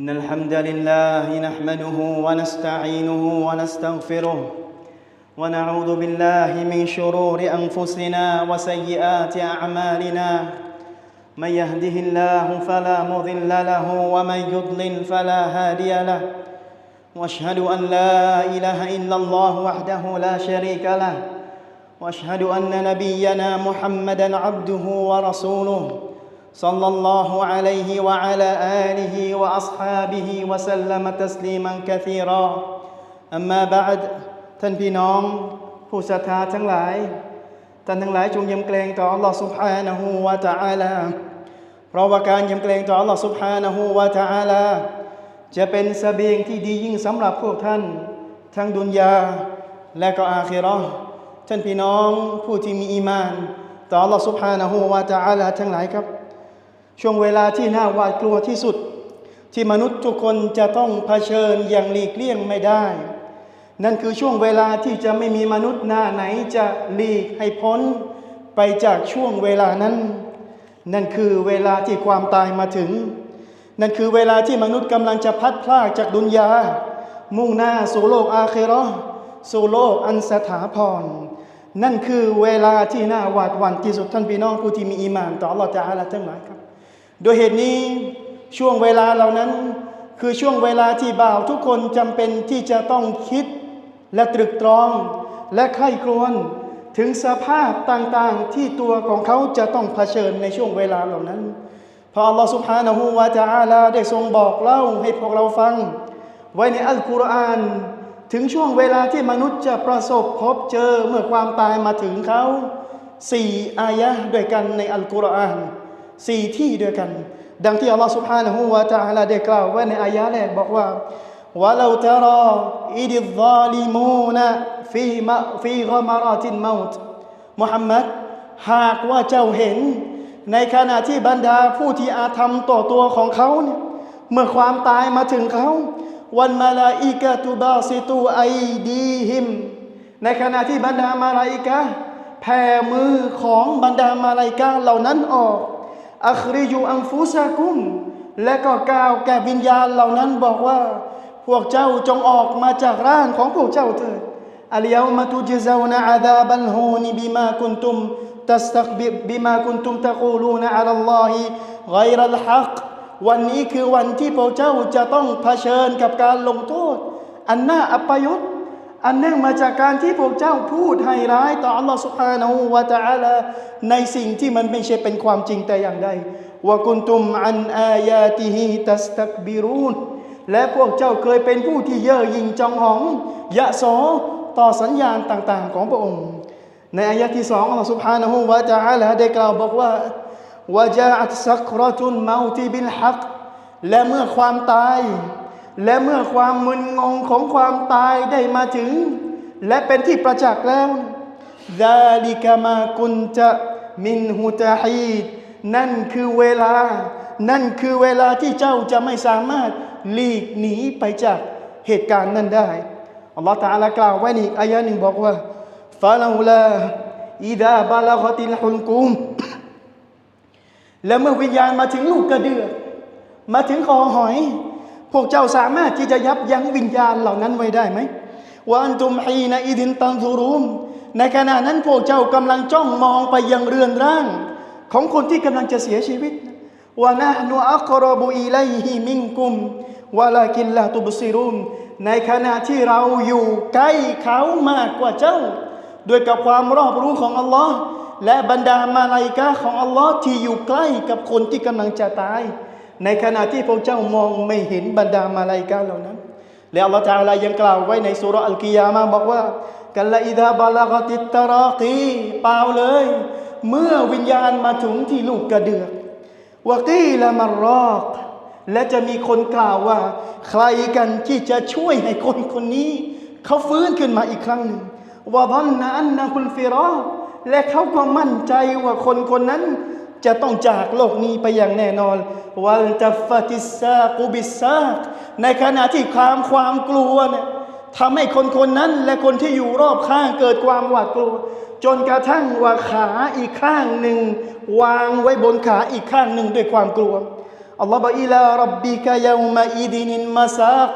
إن الحمد لله نحمده ونستعينه ونستغفره ونعوذ بالله من شرور أنفسنا وسيئات أعمالنا. من يهده الله فلا مضل له ومن يضلل فلا هادي له. وأشهد أن لا إله إلا الله وحده لا شريك له. وأشهد أن نبينا محمدا عبده ورسوله. صلى الله عليه وعلى اله واصحابه وسلم تسليما كثيرا اما بعد ท่านพี่น้องผู้ศรัทธาทั้งหลาย ท่านทั้งหลายจงยำเกรงต่อ Allah سبحانه และ تعالى เพราะว่าการยำเกรงต่อ Allah سبحانه และ تعالى จะเป็นสเสบียงที่ดียิ่งสำหรับพวกท่าน ทั้งดุนยา และก็อาคิเราะห์ท่านพี่น้องผู้ที่มีอีมาน ต่อ Allah سبحانه และ تعالى ทั้งหลายครับ ช่วงเวลาที่น่าหวาดกลัวที่สุด ที่มนุษย์ทุกคนจะต้องเผชิญอย่างหลีกเลี่ยงไม่ได้ นั่นคือช่วงเวลาที่จะไม่มีมนุษย์หน้าไหนจะหลีกให้พ้น ไปจากช่วงเวลานั้น นั่นคือเวลาที่ความตายมาถึง นั่นคือเวลาที่มนุษย์กำลังจะพัดพลากจากดุนยา มุ่งหน้าสู่โลกอาเคราะห์สู่โลกอันสถาพรนั่นคือเวลาที่น่าหวาดหวั่นที่สุดท่านพี่น้องผู้ที่มีอีมานต่ออัลลอฮฺจะอาลาทั้งหลายครับ โดยเหตุนี้ช่วงเวลาเหล่านั้น คือช่วงเวลาที่บ่าวทุกคนจำเป็นที่จะต้องคิดและตรึกตรอง และไข้ครวญถึงสภาพต่างๆที่ตัวของเขาจะต้องเผชิญในช่วงเวลาเหล่านั้นพระอัลลอฮฺสุบฮานะฮูวาจาอาลาได้ทรงบอกเล่าให้พวกเราฟัง ไว้ในอัลกุรอาน ถึงช่วงเวลาที่มนุษย์จะประสบพบเจอเมื่อความตายมาถึงเขาสี่อายะด้วยกันในอัลกุรอาน สี่ที่ด้วยกัน ดังที่อัลลอฮฺ سبحانه และ تعالى ได้กล่าวไว้ในอายะห์แรกบอกว่า ولو ترى إذ الظالمون في م في غمرات الموت มุฮัมมัดหากว่าเจ้าเห็น ในขณะที่บรรดาผู้ที่อาธรรมต่อตัวของเขาเนี่ยเมื่อความตายมาถึงเขา วันมาลาอิกะตุบาซิตูไอดีหิม ในขณะที่บรรดามาลาอิกะแผ่มือของบรรดามาลาอิกะเหล่านั้นออก อัคริยูอังฟุซากุม และก็กล่าวแก่วิญญาณเหล่านั้นบอกว่า พวกเจ้าจงออกมาจากร่างของพวกเจ้าเถิดอัลยามาตุจิซาวนะอาดาบัลฮูนบิมาคุนตุมตัสตักบิบิมาคุนตุมตะกูลูนอัลลอฮิไกรัลฮักวันนี้คือวันที่พวกเจ้าจะต้องเผชิญกับการลงโทษ อันน่าอัปยศ อันเนื่องมาจากการที่พวกเจ้าพูดให้ร้ายต่ออัลลอฮฺสุบฮานาหูวะตาลาในสิ่งที่มันไม่ใช่เป็นความจริงแต่อย่างใดวะกุนตุมอันอายาติฮิตัสตักบิรูนและพวกเจ้าเคยเป็นผู้ที่เย่อหยิ่งจองหอง ยะโซต่อสัญญาณต่าง ๆ ของพระองค์ ในอายะที่สองอัลลอฮฺสุบฮานาหูวะตาลาได้กล่าวบอกว่าวาจาอัตสักรตุนเมาติบิลฮักและเมื่อความตาย และเมื่อความมึนงงของความตายได้มาถึง และเป็นที่ประจักษ์แล้วดาลิกามากุนจะมินฮุตาฮีดนั่นคือเวลา นั่นคือเวลาที่เจ้าจะไม่สามารถหลีกหนีไปจากเหตุการณ์นั้นได้อัลลอฮฺตาลากล่าวไว้ในอีกอายะหนึ่งบอกว่าฟาลาลาอิดาบาลากติลฮุนกุมและเมื่อวิญญาณมาถึงลูกกระเดือกมาถึงคอหอย พวกเจ้าสามารถที่จะยับยั้งวิญญาณเหล่านั้นไว้ได้ไหมวาอันตุมฮีนอิดินตันซูรุมในขณะนั้นพวกเจ้ากำลังจ้องมองไปยังเรือนร่าง ของคนที่กำลังจะเสียชีวิตวานะนูอัครบุอีไลฮิมิงกุมวะลากินลาตุบซิรุมในขณะที่เราอยู่ใกล้เขามากกว่าเจ้า ด้วยกับความรอบรู้ของอัลลอฮ์และบรรดามาลาอิกะของอัลลอฮ์ที่อยู่ใกล้กับคนที่กำลังจะตาย ในขณะที่พวกเจ้ามองไม่เห็นบรรดามาลาอิกะเหล่านั้น และอัลลอฮ์ตาลายังกล่าวไว้ในสุรอัลกิยามาบอกว่ากัลลาอิดาบาลากติตรากีเปล่าเลย เมื่อวิญญาณมาถึงที่ลูกกระเดือกวกีละมารอกและจะมีคนกล่าวว่า ใครกันที่จะช่วยให้คนคนนี้ เขาฟื้นขึ้นมาอีกครั้งหนึ่งว่าบันนะอันนะคุณฟิรอและเขาก็มั่นใจว่าคนคนนั้น จะต้องจากโลกนี้ไปอย่างแน่นอนวัลตฟติซากูบิซากในขณะที่ความความกลัวเนี่ยทำให้คนคนนั้นและคนที่อยู่รอบข้างเกิดความหวาดกลัว จนกระทั่งว่าขาอีกข้างหนึ่ง วางไว้บนขาอีกข้างหนึ่งด้วยความกลัวอัลลอฮฺบอกอิลารับบิกายุมาอีดินินมาซาก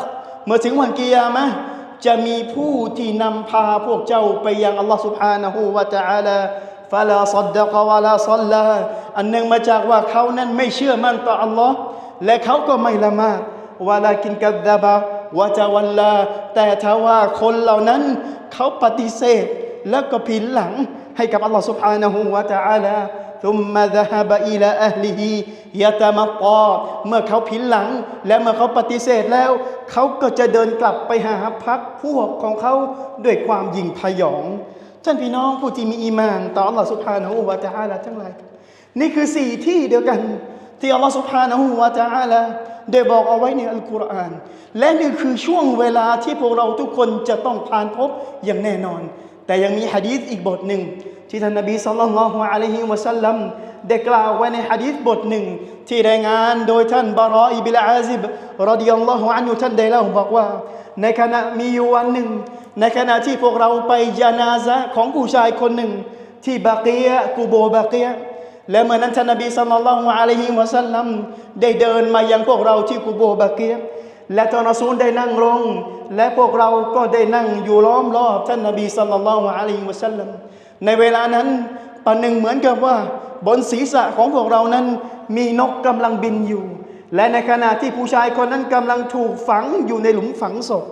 เมื่อถึงวันกิยามะจะมีผู้ที่นำพาพวกเจ้าไปยังอัลลอฮฺสุบฮานะฮูวะตะอาลา ฟาลาซัดดะกวะลาซัลลาอันหนึ่งมาจากว่าเขานั้นไม่เชื่อมั่นต่ออัลลอฮ์และเขาก็ไม่ละหมาดวะลากินกัดดะบะวะจาวัลลา แต่ถ้าว่าคนเหล่านั้น เขาปฏิเสธ แล้วก็ผินหลังให้กับอัลลอฮ์ سبحانه และ تعالى ثم ذهب إلى أهله يتمطى เมื่อเขาผินหลัง และเมื่อเขาปฏิเสธแล้ว เขาก็จะเดินกลับไปหาพักพวกของเขาด้วยความยิ่งพยอง ท่านพี่น้องผู้ที่มีอีมานต่ออัลลอฮฺสุบฮานะฮูวะตะอาลาทั้งหลายนี่คือสี่ที่เดียวกันที่อัลลอฮฺสุบฮานะฮูวะตะอาลาได้บอกเอาไว้ในอัลกุรอาน และนี่คือช่วงเวลาที่พวกเราทุกคนจะต้องผ่านพบอย่างแน่นอน แต่ยังมีฮะดีษอีกบทหนึ่ง ที่ท่านนบีสัลลัลลอฮุอะลัยฮิวะสัลลัมได้กล่าวไว้ในฮะดีษบทหนึ่ง ที่รายงานโดยท่านบารออิบิลอาซิบรดิยัลลอฮุอันฮุท่านได้เล่าบอกว่า ในขณะมีอยู่วันหนึ่ง ในขณะที่พวกเราไปจานาซะของผู้ชายคนหนึ่ง ที่บาเกียกูโบบาเกียและเมื่อนั้นท่านนบีสัลลัลลอฮุอะลัยฮิวะสัลลัมได้เดินมายังพวกเราที่กูโบบาเกียและท่านรอซูลได้นั่งลง และพวกเราก็ได้นั่งอยู่ล้อมรอบท่านนบีสัลลัลลอฮุอะลัยฮิวะสัลลัมในเวลานั้นปนหนึ่งเหมือนกับว่าบนศีรษะของพวกเรานั้นมีนกกำลังบินอยู่ และในขณะที่ผู้ชายคนนั้นกำลังถูกฝังอยู่ในหลุมฝังศพ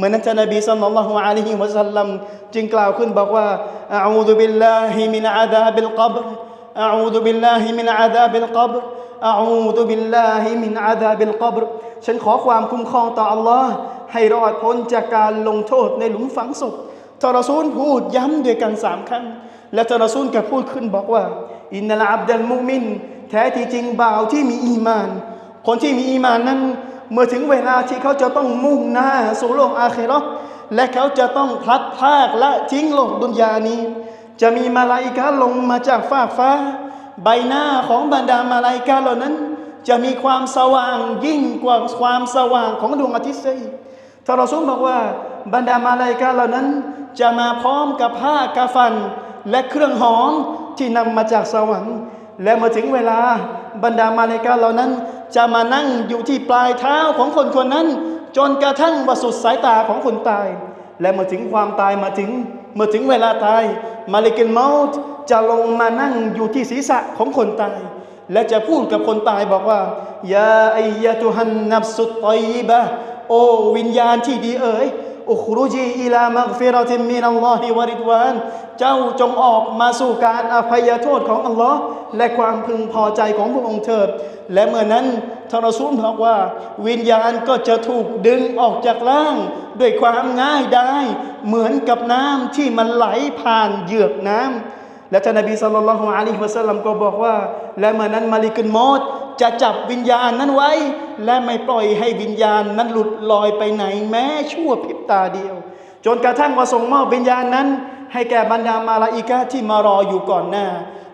เหมือนนั้นท่านนบีสัลลัลลอฮุอะลัยฮิวะสัลลัมจึงกล่าวขึ้นบอกว่าอะอูซุบิลลาฮิมินอาดาบิลกับรอะอูซุบิลลาฮิมินอาดาบิลกับรอะอูซุบิลลาฮิมินอาดาบิลกับรฉันขอความคุ้มครองต่ออัลลอฮ์ให้รอดพ้นจากการลงโทษในหลุมฝังศพทารอซูลพูดย้ำด้วยกันสามครั้ง และทารอซูลก็พูดขึ้นบอกว่า อินนัลอับดัลมุมิน แท้ที่จริงบ่าวที่มีอีมาน คนที่มีอีมานนั้น เมื่อถึงเวลาที่เขาจะต้องมุ่งหน้าสู่โลกอาเคิเรและเขาจะต้องพลัดพรากและทิ้งโลกดุนยานี้ จะมีมาลาอิกาลงมาจากฟากฟ้า ใบหน้าของบรรดามาลาอิกาเหล่านั้น จะมีความสว่างยิ่งกว่าความสว่างของดวงอาทิตย์เสียท่านรอซูลบอกว่าบรรดามาลาอิกาเหล่านั้น จะมาพร้อมกับผ้ากาฟัน และเครื่องหอมที่นำมาจากสวรรค์และเมื่อถึงเวลาบรรดามาเลกาเหล่านั้น จะมานั่งอยู่ที่ปลายเท้าของคนคนนั้น จนกระทั่งวสุดสายตาของคนตาย และเมื่อถึงความตายมาถึงเมื่อถึงเวลาตายมาเลกินเมาส์จะลงมานั่งอยู่ที่ศีรษะของคนตาย และจะพูดกับคนตายบอกว่ายาอัยยะตุฮันนับสุตตอยบะโอวิญญาณที่ดีเอ๋ย อุครุจีอิลามักฟิรติมินัลลอฮิวะริดวาน เจ้าจงออกมาสู่การอภัยโทษของอัลลอฮ์และความพึงพอใจของพระองค์เถิด และเมื่อนั้นทารสุนบอกว่า วิญญาณก็จะถูกดึงออกจากร่าง ด้วยความง่ายได้ เหมือนกับน้ำที่มันไหลผ่านเหยือกน้ำ และท่านนบีสัลลัลลอฮุอะลัยฮิวะสัลลัมก็บอกว่า และเมื่อนั้นมาลิกุนมอตจะจับวิญญาณนั้นไว้ และไม่ปล่อยให้วิญญาณนั้นหลุดลอยไปไหนแม้ชั่วพริบตาเดียว จนกระทั่งว่าส่งมอบวิญญาณนั้น ให้แก่บรรดามาลาอิกาที่มารออยู่ก่อนหน้า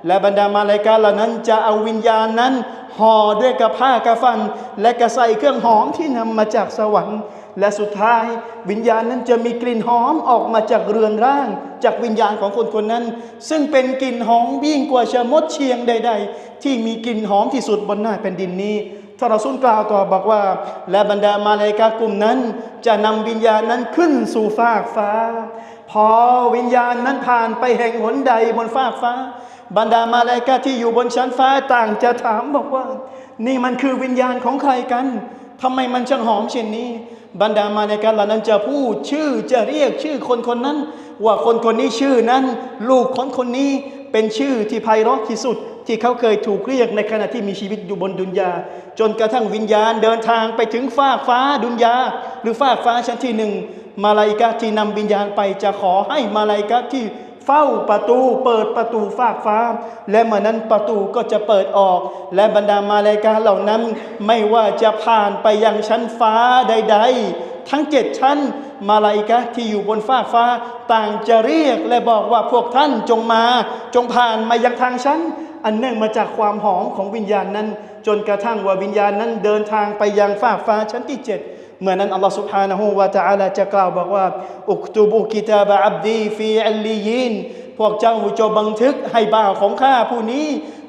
และบรรดามาลาอิกาเหล่านั้นจะเอาวิญญาณนั้นห่อด้วยกับผ้ากาฟัน และกระใส่เครื่องหอมที่นำมาจากสวรรค์ และสุดท้ายวิญญาณนั้นจะมีกลิ่นหอมออกมาจากเรือนร่าง จากวิญญาณของคนคนนั้น ซึ่งเป็นกลิ่นหอมยิ่งกว่าชะมดเชียงใด ๆ ที่มีกลิ่นหอมที่สุดบนหน้าแผ่นดินนี้ท่านรอซูลกล่าวต่อบอกว่า และบรรดามาเลกากลุ่มนั้น จะนำวิญญาณนั้นขึ้นสู่ฟากฟ้า พอวิญญาณนั้นผ่านไปแห่งหนใดบนฟากฟ้า บรรดามาเลกาที่อยู่บนชั้นฟ้าต่างจะถามบอกว่า นี่มันคือวิญญาณของใครกัน ทำไมมันช่างหอมเช่นนี้ บรรดามาในการเหล่านั้นจะพูดชื่อจะเรียกชื่อคนคนนั้น ว่าคนคนนี้ชื่อนั้น ลูกของคนนี้เป็นชื่อที่ไพเราะที่สุด ที่เขาเคยถูกเรียกในขณะที่มีชีวิตอยู่บนดุนยา จนกระทั่งวิญญาณเดินทางไปถึงฟากฟ้าดุนยา หรือฟากฟ้าชั้นที่หนึ่งมาลาอิกะที่นำวิญญาณไปจะขอให้มาลาอิกะที่ เฝ้าประตู เปิดประตูฟากฟ้า และเมื่อนั้นประตูก็จะเปิดออก และบรรดามาเลายกาเหล่านั้น ไม่ว่าจะผ่านไปยังชั้นฟ้าใด ๆ ทั้งเจ็ดชั้น มาลาอิกะที่อยู่บนฟากฟ้า ต่างจะเรียกและบอกว่าพวกท่านจงมา จงผ่านมายังทางชั้น อันเนื่องมาจากความหอมของวิญญาณนั้น จนกระทั่งว่าวิญญาณนั้นเดินทางไปยังฟากฟ้าชั้นที่เจ็ด เมื่อนั้นอัลลอฮฺ سبحانه และ تعالى จะกล่าวบอกว่า อุกตุบุกิตาบะอับดีฟีอัลลียิน พวกเจ้าจงบันทึกให้บ่าวของข้าผู้นี้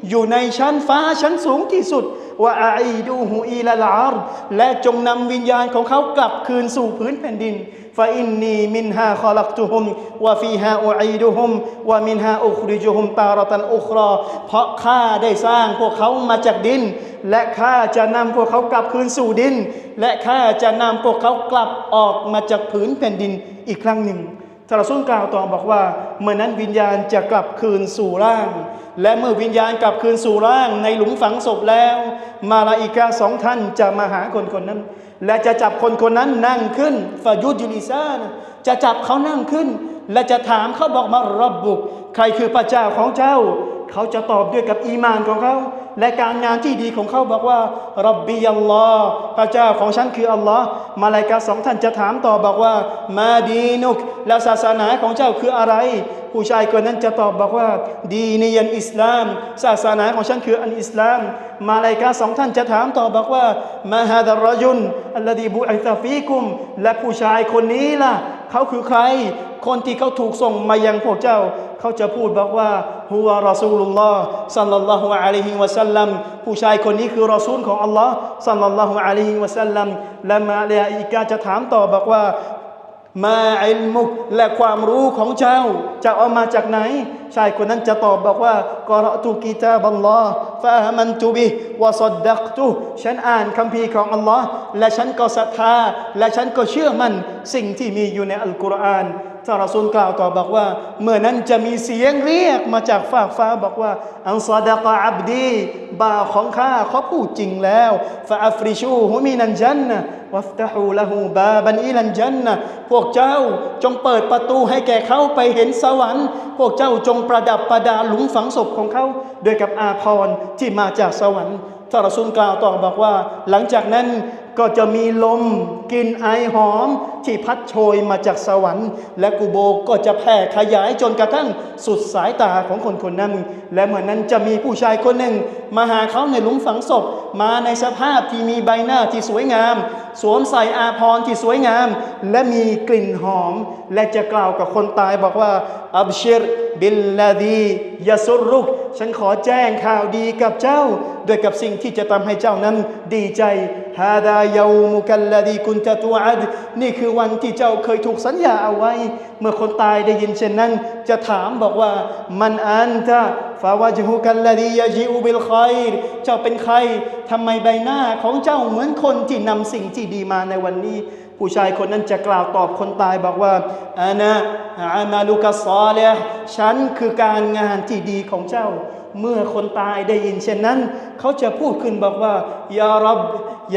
อยู่ในชั้นฟ้าชั้นสูงที่สุด วะอาอีดูฮูอีลาลอาร์และจงนำวิญญาณของเขากลับคืนสู่พื้นแผ่นดิน ฟาอินนีมินฮาคอลักตุฮุมวะฟีฮาอูอีดุฮุมวะมินฮาอุคริจุฮุมตารตันอุครอเพราะข้าได้สร้างพวกเขามาจากดิน และข้าจะนำพวกเขากลับคืนสู่ดิน และข้าจะนำพวกเขากลับออกมาจากผืนแผ่นดินอีกครั้งหนึ่งทารซุลกล่าวต่อบอกว่า เมื่อนั้นวิญญาณจะกลับคืนสู่ร่าง และเมื่อวิญญาณกลับคืนสู่ร่าง ในหลุมฝังศพแล้ว มาลาอิกาสองท่านจะมาหาคนคนนั้น และจะจับคนคนนั้นนั่งขึ้นฟายุดยูลิซานจะจับเขานั่งขึ้น และจะถามเขาบอกมารับบุก ใครคือพระเจ้าของเจ้า เขาจะตอบด้วยกับอีมานของเขา และการงานที่ดีของเขาบอกว่ารับบีอัลลอฮ์พระเจ้าของฉันคืออัลลอฮ์มาลายกาสองท่านจะถามต่อบอกว่า มาดีนุก แล้วศาสนาของเจ้าคืออะไร ผู้ชายคนนั้นจะตอบบอกว่า ดีนียันอิสลาม ศาสนาของฉันคืออันอิสลาม มาลายกาสองท่านจะถามต่อบอกว่ามาฮาดรยุนอัลลดีบุอิตาฟีกุม และผู้ชายคนนี้ล่ะ เขาคือใคร คนที่เขาถูกส่งมายังพวกเจ้า เขาจะพูดบอกว่าฮุวารอซูลุลลอฮ์สัลลัลลอฮุอะลัยฮิวะสัลลัมผู้ชายคนนี้คือรอซูลของอัลลอฮ์สัลลัลลอฮุอะลัยฮิวะสัลลัมและมาเลอีกาจะถามต่อบอกว่ามาอิลมุกและความรู้ของเจ้าจะเอามาจากไหน ชายคนนั้นจะตอบบอกว่ากรอตุกิตาบัลลอฮ์ฟาฮ์มันตุบิวะซัดดักตุฉันอ่านคัมภีร์ของอัลลอฮ์และฉันก็ศรัทธา และฉันก็เชื่อมันสิ่งที่มีอยู่ในอัลกุรอาน ท่านรอซูลกล่าวต่อบอกว่า เมื่อนั้นจะมีเสียงเรียกมาจากฟากฟ้าบอกว่า อันซาดะกะอับดีบ่าวของข้าเขาพูดจริงแล้วฟาอัฟริชูฮุมินันจันนะวัฟตะฮูละฮูบาบันอิลันจันนะพวกเจ้าจงเปิดประตูให้แก่เขาไปเห็นสวรรค์ พวกเจ้าจงประดับประดาหลุมฝังศพของเขาด้วยกับอาภรที่มาจากสวรรค์ท่านรอซูลกล่าวต่อบอกว่า หลังจากนั้น ก็จะมีลมกลิ่นไอหอม ที่พัดโชยมาจากสวรรค์ และกูโบก็จะแผ่ขยายจนกระทั่งสุดสายตาของคนคนนั้น และเมื่อนนั้นจะมีผู้ชายคนหนึ่ง มาหาเขาในหลุมฝังศพ มาในสภาพที่มีใบหน้าที่สวยงาม สวมใส่อาภรณ์ที่สวยงาม และมีกลิ่นหอม และจะกล่าวกับคนตายบอกว่าอับชิรบิลลาดียาสุรุก ฉันขอแจ้งข่าวดีกับเจ้า ด้วยกับสิ่งที่จะทำให้เจ้านั้นดีใจ ฮาดายามุกัลลาดีกุนตะตูอัดนี่คือวันที่เจ้าเคยถูกสัญญาเอาไว้ เมื่อคนตายได้ยินเช่นนั้น จะถามบอกว่ามันอันตะฟาวะจฮุกัลลาดียาจิอุบิลคอยเจ้าเป็นใครทำไมใบหน้าของเจ้าเหมือนคนที่นำสิ่งที่ดีมาในวันนี้ ผู้ชายคนนั้นจะกล่าวตอบคนตายบอกว่าอานะอามาลุกัสซอเลฉันคือการงานที่ดีของเจ้า เมื่อคนตายได้ยินเช่นนั้น เขาจะพูดขึ้นบอกว่ายารับ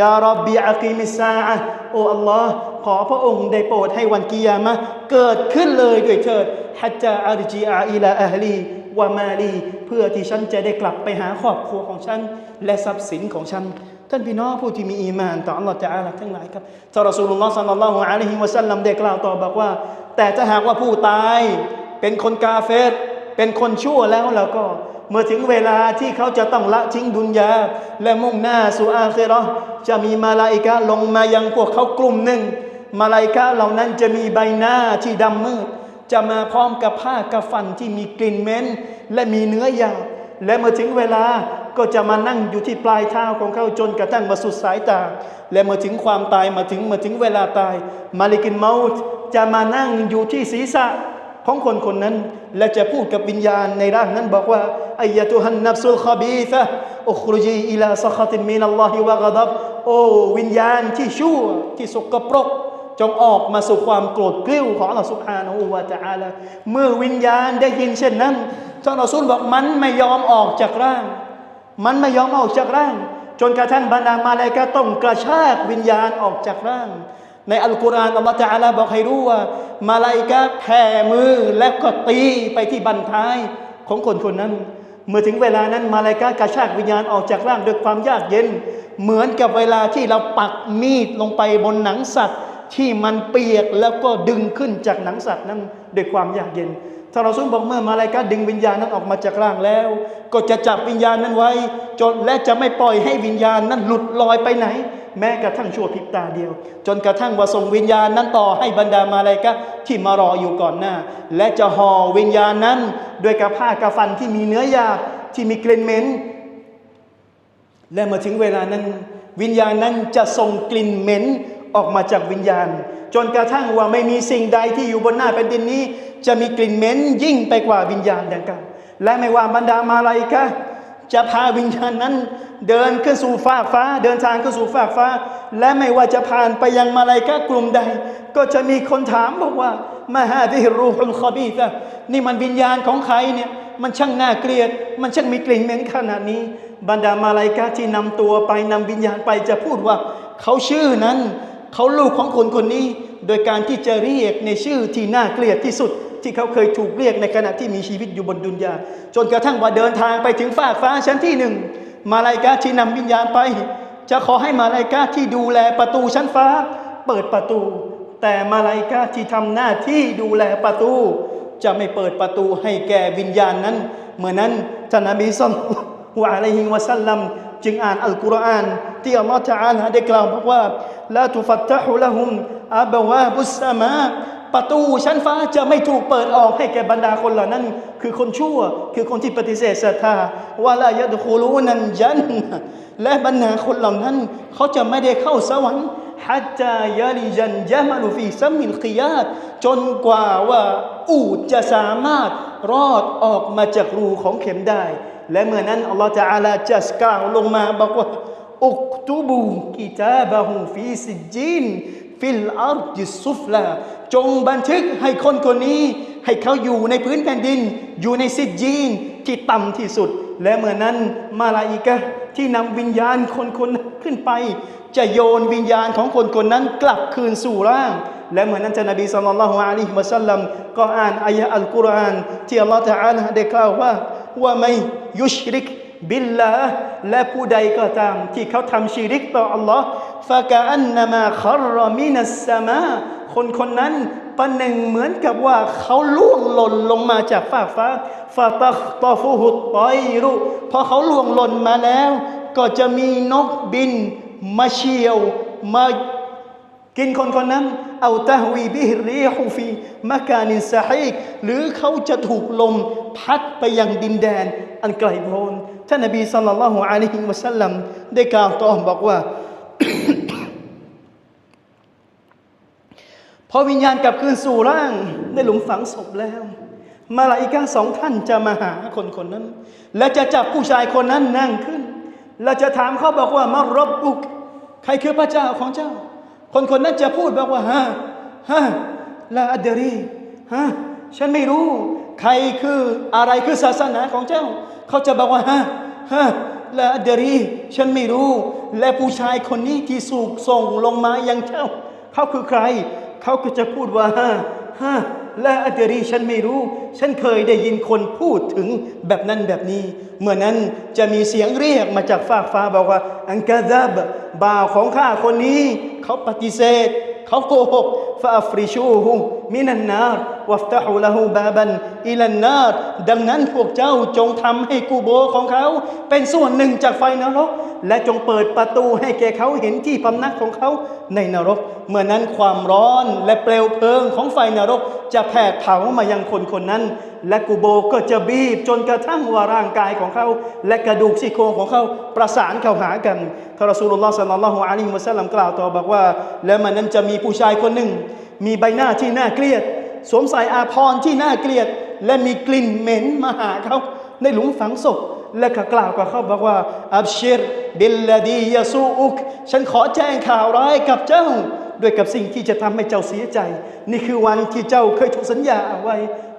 ยารับบิอากิมิซาอะโอ้อัลลอฮ์ขอพระองค์ได้โปรดให้วันกิยามะเกิดขึ้นเลยด้วยเถิดฮัจจาอาริจีอาอิลาอัฮลีวามาลีเพื่อที่ฉันจะได้กลับไปหาครอบครัวของฉัน และทรัพย์สินของฉัน ท่านพี่น้องผู้ที่มีอีมานต่ออัลลอฮฺจะอาลักทั้งหลายครับท่านรอสูลุลลอฮ์สัลลัลลอฮุอะลัยฮิวะสัลลัมได้กล่าวต่อบอกว่า แต่ถ้าหากว่าผู้ตาย เป็นคนกาเฟรเป็นคนชั่วแล้วแล้วก็ เมื่อถึงเวลาที่เขาจะต้องละทิ้งดุนยา และมุ่งหน้าสู่อาคิเราะห์จะมีมาลาอิกะลงมายังพวกเขากลุ่มหนึ่ง มาลาอิกะเหล่านั้นจะมีใบหน้าที่ดำมืด จะมาพร้อมกับผ้ากระฟันที่มีกลิ่นเหม็นและมีเนื้อหยาบและเมื่อถึงเวลาก็จะมานั่งอยู่ที่ปลายเท้าของเขาจนกระทั่งมาสุดสายตา และเมื่อถึงความตายมาถึงเมื่อถึงเวลาตาย มาลิกินเมาต์จะมานั่งอยู่ที่ศีรษะ ของคนคนนั้น และจะพูดกับวิญญาณในร่างนั้นบอกว่าอายะตุฮันนับซุลคบีฟะอุครุจีอิลาสัคติมินัลลอฮิวะกะดับโอ้วิญญาณที่ชั่วที่สกปรก จงออกมาสู่ความโกรธเกลิ้วของอัลลอฮฺสุบฮานาอูวาตะอาลาเมื่อวิญญาณได้ยินเช่นนั้นท่านอัสูลบอกมันไม่ยอมออกจากร่าง มันไม่ยอมออกจากร่าง จนกระทั่งบรรดามาเลายกาต้องกระชากวิญญาณออกจากร่าง ในอัลกุรอานอัลลอฮฺตะอาลาบอกให้รู้ว่า มาลายกาแผ่มือและก็ตีไปที่บันท้ายของคนคนนั้น เมื่อถึงเวลานั้นมาลายกากระชากวิญญาณออกจากร่างด้วยความยากเย็น เหมือนกับเวลาที่เราปักมีดลงไปบนหนังสัตว์ ที่มันเปียกแล้วก็ดึงขึ้นจากหนังสัตว์นั้นด้วยความยากเย็นท่าเราซุนบอกเมื่อมาลายกาดึงวิญญาณนั้นออกมาจากร่างแล้ว ก็จะจับวิญญาณนั้นไว้ จนและจะไม่ปล่อยให้วิญญาณนั้นหลุดลอยไปไหน แม้กระทั่งชั่วพริบตาเดียว จนกระทั่งว่าส่งวิญญาณนั้นต่อให้บรรดามาลายกาที่มารออยู่ก่อนหน้า และจะห่อวิญญาณนั้นด้วยกับผ้ากระฟันที่มีเนื้อยาที่มีกลิ่นเหม็นและเมื่อถึงเวลานั้น วิญญาณนั้นจะส่งกลิ่นเหม็นออกมาจากวิญญาณ จนกระทั่งว่าไม่มีสิ่งใดที่อยู่บนหน้าแผ่นดินนี้ จะมีกลิ่นเหม็นยิ่งไปกว่าวิญญาณดังกล่าวและไม่ว่าบรรดามาลาิกะ จะพาวิญญาณนั้น เดินขึ้นสู่ฟากฟ้า เดินทางขึ้นสู่ฟากฟ้า และไม่ว่าจะผ่านไปยังมาลาอิกะกลุ่มใด ก็จะมีคนถามบอกว่ามาฮาดิฮิรูฮุลคอบีซะนี่มันวิญญาณของใครเนี่ยมันช่างน่าเกลียด มันช่างมีกลิ่นเหม็นขนาดนี้ บรรดามาลาอิกะที่นำตัวไปนำวิญญาณไปจะพูดว่าเขาชื่อนั้น เขาลูกของคนคนนี้ โดยการที่จะเรียกในชื่อที่น่าเกลียดที่สุด ที่เขาเคยถูกเรียกในขณะที่มีชีวิตอยู่บนดุนยา จนกระทั่งว่าเดินทางไปถึงฟากฟ้าชั้นที่หนึ่งมาลาอิกะฮ์ที่นำวิญญาณไป จะขอให้มาลาอิกะฮ์ที่ดูแลประตูชั้นฟ้า เปิดประตู แต่มาลาอิกะฮ์ที่ทำหน้าที่ดูแลประตู จะไม่เปิดประตูให้แก่วิญญาณนั้น เมื่อนั้นท่านนบีสัลลัลลอฮุอะลัยฮิวะสัลลัม จึงอ่านอัลกุรอานที่อัลลอฮฺจะอ่านได้กล่าวบอกว่าลาตุฟัตตะฮุละฮุมอับวาบุสซามา ประตูชั้นฟ้าจะไม่ถูกเปิดออกให้แก่บรรดาคนเหล่านั้น คือคนชั่ว คือคนที่ปฏิเสธศรัทธาว่าลายะดคูลูนั้นยันและบรรดาคนเหล่านั้น เขาจะไม่ได้เข้าสวรรค์ฮัจายาลิยันยะมาลูฟีซัมมินกิยาตจนกว่าว่าอูจะสามารถรอดออกมาจากรูของเข็มได้ และเมื่อนั้นอัลลอฮฺจะอาลาจะกล่าวลงมาบอกว่าอุกตุบูกิตาบะฮูฟีสิจจินฟิลอาร์ดิซุฟลาจงบันทึกให้คนคนนี้ ให้เขาอยู่ในพื้นแผ่นดิน อยู่ในสิจจีนที่ต่ำที่สุด และเมื่อนั้นมาลาอิกะที่นำวิญญาณคนคนนั้นขึ้นไป จะโยนวิญญาณของคนคนนั้นกลับคืนสู่ร่าง และเหมือนนั้นจะนบีสัลลัลลอฮุอะลัยฮิวะสัลลัมก็อ่านอายะอัลกุรอานที่อัลลอฮฺตะอาลาได้กล่าวว่า ว่าไม่ยุชริกบิลลาและผู้ใดก็ตาม ที่เขาทำชีริกต่ออัลลอฮ์ฟะกะอันนามาคารมินัสมา คนคนนั้นประหนึ่งเหมือนกับว่าเขาล่วงหล่นลงมาจากฟากฟ้าฟาตัตอฟุหุตตอยรุพอเขาล่วงหล่นมาแล้ว ก็จะมีนกบิน มาเฉียว มา กินคนคนนั้นเอาตะฮวีบิฮรีฮูฟีมากานินซาฮีกหรือเขาจะถูกลมพัดไปยังดินแดน อันไกลโพ้นท่านนบีสัลลัลลอฮุอะลัยฮิวะสัลลัมได้กล่าวต่อบอกว่าพอวิญญาณกลับคืนสู่ร่างได้หลุมฝังศพแล้ว มาลาอิกาสองท่านจะมาหาคนคนนั้น และจะจับผู้ชายคนนั้นนั่งขึ้น และจะถามเขาบอกว่า มารบบุก ใครคือพระเจ้าของเจ้า คนคนนั้นจะพูดบอกว่าฮะฮะลาอัดรีฮะฉันไม่รู้ ใครคืออะไรคือศาสนาของเจ้า เขาจะบอกว่าฮะฮะลาอัดรี ฉันไม่รู้ และผู้ชายคนนี้ที่สูกส่งลงมายังเจ้า เขาคือใคร เขาก็จะพูดว่าฮะฮะ ละอัดรีฉันไม่รู้ ฉันเคยได้ยินคนพูดถึงแบบนั้นแบบนี้ เมื่อนั้นจะมีเสียงเรียกมาจากฟากฟ้าบอกว่า อังกาซับบ่าวของข้าคนนี้ เขาปฏิเสธ เขาโกหกฟาฟริชูฮู มินันนารวัฟตะฮูละฮูบาบันอิลันนาร์ดังนั้นพวกเจ้าจงทำให้กูโบของเขา เป็นส่วนหนึ่งจากไฟนรก และจงเปิดประตูให้แก่เขาเห็นที่พำนักของเขาในนรก เมื่อนั้นความร้อนและเปลวเพลิงของไฟนรก จะแผดเผามายังคนคนนั้น และกูโบก็จะบีบจนกระทั่งว่าร่างกายของเขา และกระดูกซี่โครงของเขาประสานเข้าหากันทารสูลุลลอฮ์สัลลัลลอฮุอะลัยฮิวะสัลลัมกล่าวต่อบอกว่า และมันนั้นจะมีผู้ชายคนหนึ่ง มีใบหน้าที่น่าเกลียด สวมใส่อาภรณ์ที่น่าเกลียด และมีกลิ่นเหม็นมาหาเขาในหลุมฝังศพและก็กล่าวกับเขาบอกว่าอับชิรบิลลดียาซูอุกฉันขอแจ้งข่าวร้ายกับเจ้า ด้วยกับสิ่งที่จะทำให้เจ้าเสียใจ นี่คือวันที่เจ้าเคยถูกสัญญาเอาไว้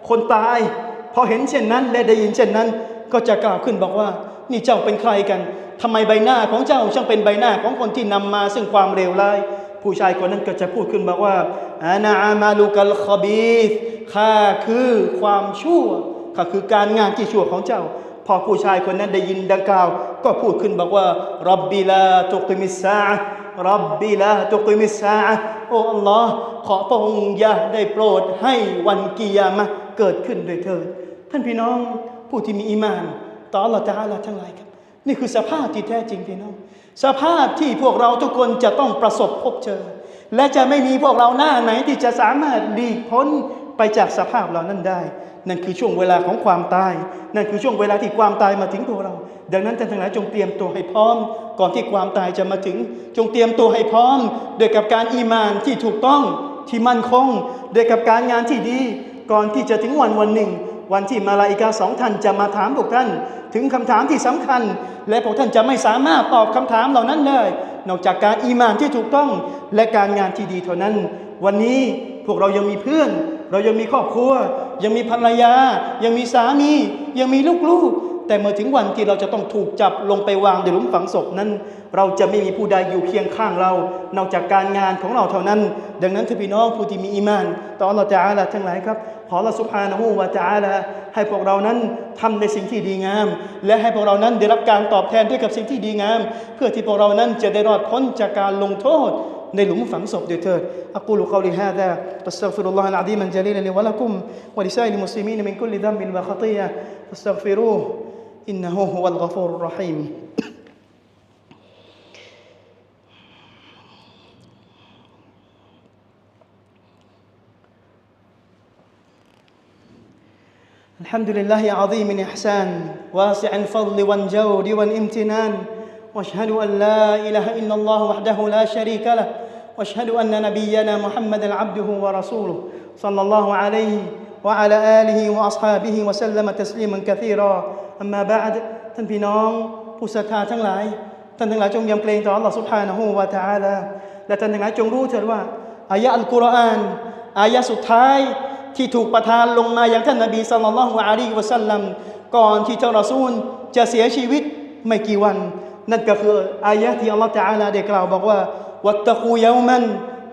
คนตาย พอเห็นเช่นนั้นและได้ยินเช่นนั้น ก็จะกล่าวขึ้นบอกว่า นี่เจ้าเป็นใครกันทำไมใบหน้าของเจ้าช่างเป็นใบหน้าของคนที่นำมาซึ่งความเลวร้าย ผู้ชายคนนั้นก็จะพูดขึ้นบอกว่าอานาอามาลูกัลคบีสข้าคือความชั่วข้าคือการงานที่ชั่วของเจ้า พอผู้ชายคนนั้นได้ยินดังกล่าว ก็พูดขึ้นบอกว่ารับบิลาตุกิมิสซารับบิลาตุกิมิสซาโอ้อัลลอฮ์ขอพระองค์อย่าได้โปรดให้วันกิยามะเกิดขึ้นโดยเถิดท่านพี่น้องผู้ที่มีอีมาน ต่ออัลลอฮ์ตะอาลาทั้งหลายครับ นี่คือสภาพที่แท้จริงพี่น้อง สภาพที่พวกเราทุกคนจะต้องประสบพบเจอ และจะไม่มีพวกเราหน้าไหนที่จะสามารถดีกพ้นไปจากสภาพเหล่านั้นได้ นั่นคือช่วงเวลาของความตาย นั่นคือช่วงเวลาที่ความตายมาถึงตัวเรา ดังนั้นท่านทั้งหลายจงเตรียมตัวให้พร้อม ก่อนที่ความตายจะมาถึง จงเตรียมตัวให้พร้อมโดยกับการอีมานที่ถูกต้องที่มั่นคงโดยกับการงานที่ดี ก่อนที่จะถึงวันวันหนึ่ง วันที่มาลาอิกาสองท่านจะมาถามพวกท่าน ถึงคำถามที่สำคัญ และพวกท่านจะไม่สามารถตอบคำถามเหล่านั้นได้นอกจากการอีมานที่ถูกต้องและการงานที่ดีเท่านั้น วันนี้พวกเรายังมีเพื่อน เรายังมีครอบครัว ยังมีภรรยา ยังมีสามี ยังมีลูกๆ แต่เมื่อถึงวันที่เราจะต้องถูกจับลงไปวางในหลุมฝังศพนั้น เราจะไม่มีผู้ใดอยู่เคียงข้างเรา นอกจากการงานของเราเท่านั้น ดังนั้นท่านพี่น้องผู้ที่มีอีมาน ต่ออัลลอฮฺตะอาลาทั้งหลายครับ ขอลลอฮฺซุบฮานะฮูวะตะอาลาให้พวกเรานั้นทำในสิ่งที่ดีงาม และให้พวกเรานั้นได้รับการตอบแทนด้วยกับสิ่งที่ดีงาม เพื่อที่พวกเรานั้นจะได้รอดพ้นจากการลงโทษในหลุมฝังศพด้วยเถิดอักูลุกอลิฮาดะตัสตัฆฟิรุลลอฮะอะซีมันจลีลลิวะละกุมวะลิซาอิลมุสลิมีนมินกุลลิดัมบินวะขติยะตัสตัฆฟิรูฮ์ إنه هو الغفور الرحيم. الحمد لله عظيم الإحسان واسع الفضل والجود والامتنان. واشهد أن لا إله إلا الله وحده لا شريك له. واشهد أن نبينا محمدا عبده ورسوله صلى الله عليه وعلى آله وأصحابه وسلم تسليما كثيرا. อัมมาบะดท่านพี่น้องผู้ศรัทธาทั้งหลาย ท่านทั้งหลายจงยำเกรงต่ออัลลอฮฺสุบฮานะฮูวาตาลาและท่านทั้งหลายจงรู้เถิดว่าอายะอัลกุรอานอายะสุดท้ายที่ถูกประทานลงมาอย่างท่านนบีสัลลัลลอฮุอะลัยฮิวะสัลลัมก่อนที่เจ้ารอซูลจะเสียชีวิตไม่กี่วัน นั่นก็คืออายะที่อัลลอฮฺตะอาลาได้กล่าวบอกว่าวัตตะคูเยามัน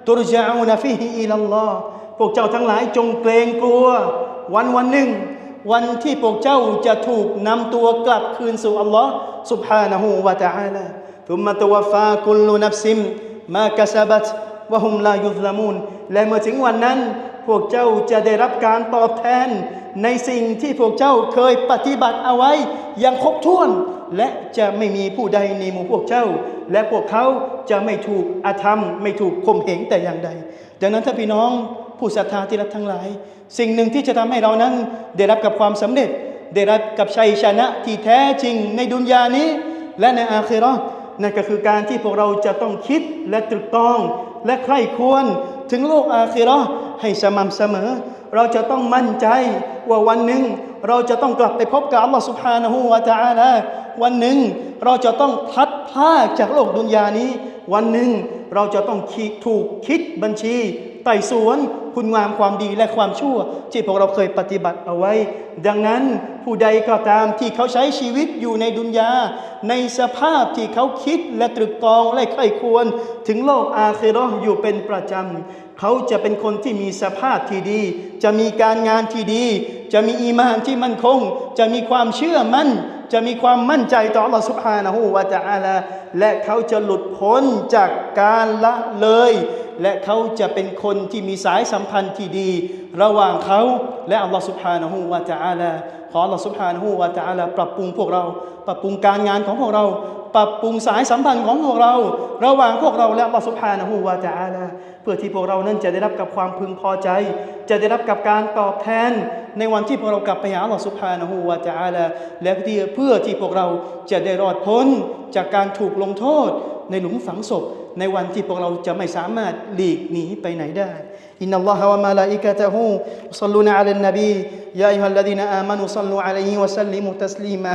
ตุรจาอูนฟิฮิอิลลอฮพวกเจ้าทั้งหลายจงเกรงกลัววันวันหนึ่ง วันที่พวกเจ้าจะถูกนำตัวกลับคืนสู่อัลลอฮ์ سبحانه และ تعالى ثم توفى كل نفس ما كسبت وهم لا يظلمون และเมื่อถึงวันนั้น พวกเจ้าจะได้รับการตอบแทน ในสิ่งที่พวกเจ้าเคยปฏิบัติเอาไว้อย่างครบถ้วน และจะไม่มีผู้ใดในหมู่พวกเจ้า และพวกเขาจะไม่ถูกอาธรรม ไม่ถูกข่มเหงแต่อย่างใด ดังนั้นถ้าพี่น้องผู้ศรัทธาที่รักทั้งหลาย สิ่งหนึ่งที่จะทำให้เรานั้น ได้รับกับความสำเร็จ ได้รับกับชัยชนะที่แท้จริงในดุนยานี้ และในอาคีรอนั่นก็คือการที่พวกเราจะต้องคิดและตรึกตอง และใคร่ควรถึงโลกอาคีรอให้สม่ำเสมอ เราจะต้องมั่นใจว่าวันหนึ่ง เราจะต้องกลับไปพบกับอัลลอฮฺสุบฮานะฮูวาตาลาวันหนึ่งเราจะต้องพัดผ้าจากโลกดุนยานี้ วันหนึ่งเราจะต้องถูกคิดบัญชี ไต่สวนคุณงามความดีและความชั่ว ที่พวกเราเคยปฏิบัติเอาไว้ ดังนั้นผู้ใดก็ตามที่เขาใช้ชีวิตอยู่ในดุนยา ในสภาพที่เขาคิดและตรึกตรองและใครควร ถึงโลกอาคิเราะห์อยู่เป็นประจำ เขาจะเป็นคนที่มีสภาพที่ดี จะมีการงานที่ดี จะมีอีมานที่มั่นคง จะมีความเชื่อมั่น จะมีความมั่นใจต่อ Allah سبحانه และ تعالى และเขาจะหลุดพ้นจากการละเลย และเขาจะเป็นคนที่มีสายสัมพันธ์ที่ดี ระหว่างเขาและ Allah سبحانه และ تعالى ขอ Allah سبحانه และ تعالى ปรับปรุงพวกเรา ปรับปรุงการงานของพวกเรา ปรับปรุงสายสัมพันธ์ของพวกเรา ระหว่างพวกเราและลอสุภานะฮูวาจาละเพื่อที่พวกเรานั้นจะได้รับกับความพึงพอใจ จะได้รับกับการตอบแทน ในวันที่พวกเรากลับไปหาลอสุภานะฮูวาจาละและเพื่อที่พวกเราจะได้รอดพ้นจากการถูกลงโทษ ในหลุมฝังศพ ในวันที่พวกเราจะไม่สามารถหลีกหนีไปไหนได้อินนัลลอฮะวะมาลาอิกะตะฮูซัลลูนะอะลันนบียาอัยฮัลลัดีนอามานุซัลลูอะลัยฮิวะซัลลิมุตัสลีมา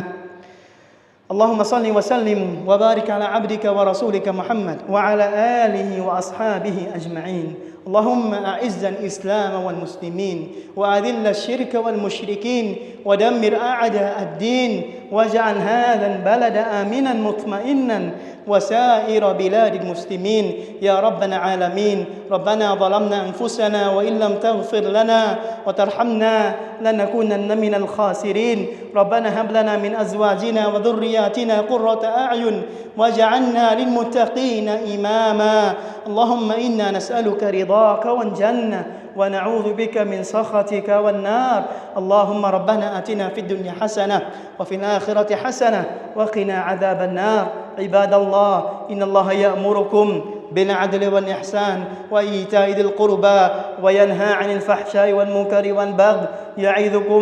اللهم صل وسلم وبارك على عبدك ورسولك محمد وعلى آله وأصحابه أجمعين. اللهم أعز الإسلام والمسلمين وأذل الشرك والمشركين ودمر أعداء الدين واجعل هذا البلد آمنا مطمئنا وسائر بلاد المسلمين. يا رب العالمين ربنا ظلمنا أنفسنا وإن لم تغفر لنا وترحمنا لنكونن من الخاسرين. ربنا هب لنا من أزواجنا وذرياتنا قرة أعين واجعلنا للمتقين إماما. اللهم إنا نسألك رضاك والجنة ونعوذ بك من سخطك والنار. اللهم ربنا آتنا في الدنيا حسنة وفي الآخرة حسنة وقنا عذاب النار. عباد الله إن الله يأمركم بالعدل والإحسان وإيتاء ذي القربى وينهى عن الفحشاء والمنكر والبغي يعظكم